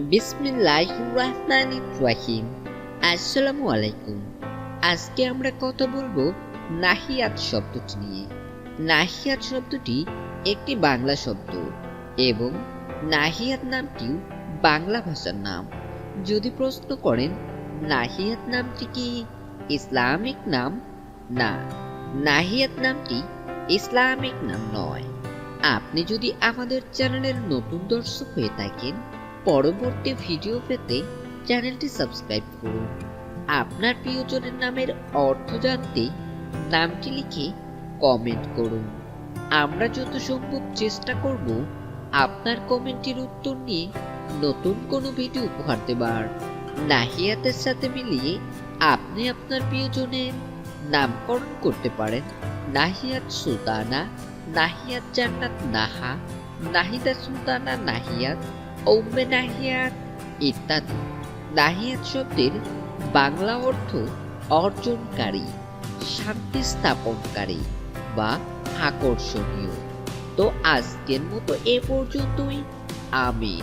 বিসমিল্লাহ রহমান আলাইকুম আজকে আমরা কথা বলব নাহিয়াত শব্দটি নিয়ে। নাহিয়াত শব্দটি একটি বাংলা শব্দ এবং নাহিয়াত নামটিও বাংলা ভাষার নাম। যদি প্রশ্ন করেন, নাহিয়াত নামটি কি, ইসলামিক নাম? না, নাহিয়াত নামটি ইসলামিক নাম নয়। আপনি যদি আমাদের চ্যানেলের নতুন দর্শক হয়ে থাকেন পরবর্তী ভিডিও পেতে চ্যানেলটি সাবস্ক্রাইব করুন। আপনার প্রিয়জনের নামের অর্থ জানতে নামটি লিখে কমেন্ট করুন। আমরা যত সম্ভব চেষ্টা করব আপনার কমেন্টের উত্তর নিয়ে নতুন কোনো ভিডিও উপহার দেবার। নাহিয়াতের সাথে মিলিয়ে আপনি আপনার প্রিয়জনের নামকরণ করতে পারেন। নাহিয়াত সুলতানা, নাহিয়াত জান্নাত নাহা, নাহিদা সুলতানা নাহিয়াত ঔম্মে নাহিয়াত ইত্যাদি। নাহিয়াত শব্দের বাংলা অর্থ অর্জনকারী, শান্তি স্থাপনকারী বা আকর্ষণীয়। তো আজকের মতো এ পর্যন্তই। আমি